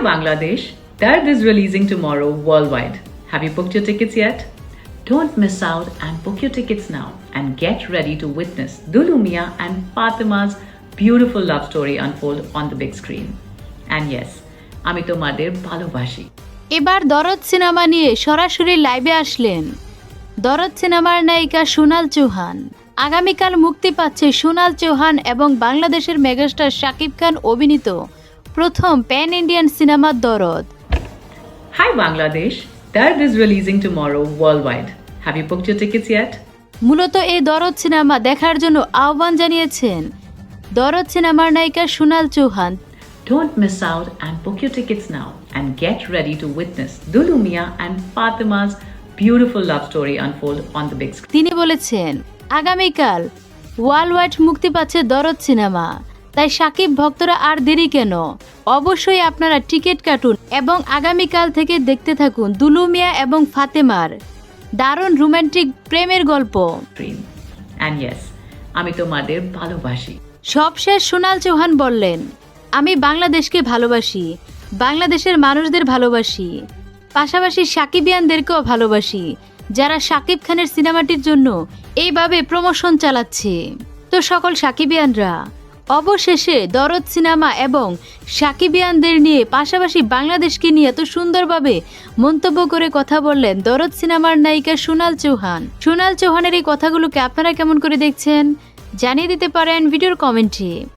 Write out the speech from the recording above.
Bangladesh, Dard is releasing tomorrow worldwide. Have you booked your tickets yet? Don't miss out and book your tickets now and get ready to witness Dulumia and Fatima's beautiful love story unfold on the big screen. And yes, আমি তোমাদের ভালোবাসি এবার দরদ cinema নিয়ে সরাসরি লাইভে আসলেন দরদ সিনেমার নায়িকা সোনাল চৌহান আগামীকাল মুক্তি পাচ্ছে সোনাল চৌহান এবং বাংলাদেশের মেগাস্টার শাকিব খান অভিনীত প্রথম প্যান ইন্ডিয়ান সিনেমার Dorod. Hi Bangladesh that is releasing tomorrow worldwide have you booked your tickets yet মূলত এই দরদ সিনেমা দেখার জন্য আহ্বান জানিয়েছেন দরদ সিনেমার নায়িকা Sonal Chauhan. Don't miss out and book your tickets now and get ready to witness Dulu Mia and Fatima's beautiful love story unfold on the big screen তিনি বলেছেন আগামীকাল ওয়ার্ল্ড ওয়াইড মুক্তি পাচ্ছে দরদ সিনেমা। তাই সাকিব ভক্তরা আর দেরি কেন? অবশ্যই আপনারা টিকিট কাটুন এবং আগামীকাল থেকে দেখতে থাকুন দুলুমিয়া এবং ফাতেমার। দারুণ রোমান্টিক প্রেমের গল্প। আমি তোমাদের ভালোবাসি। সবশেষ সোনাল চৌহান বললেন আমি বাংলাদেশকে ভালোবাসি বাংলাদেশের মানুষদের ভালোবাসি। পাশাপাশি সাকিবিয়ানদেরকেও ভালোবাসি যারা সাকিব খানের সিনেমাটির জন্য এইভাবে প্রমোশন চালাচ্ছে। তো সকল সাকিবিয়ানরা অবশেষে দরদ সিনেমা এবং সাকিবিয়ানদের নিয়ে পাশাপাশি বাংলাদেশকে নিয়ে এত সুন্দরভাবে মন্তব্য করে কথা বললেন দরদ সিনেমার নায়িকা সোনাল চৌহান। সোনাল চৌহানের এই কথাগুলোকে আপনারা কেমন করে দেখছেন জানিয়ে দিতে পারেন ভিডিওর কমেন্টে।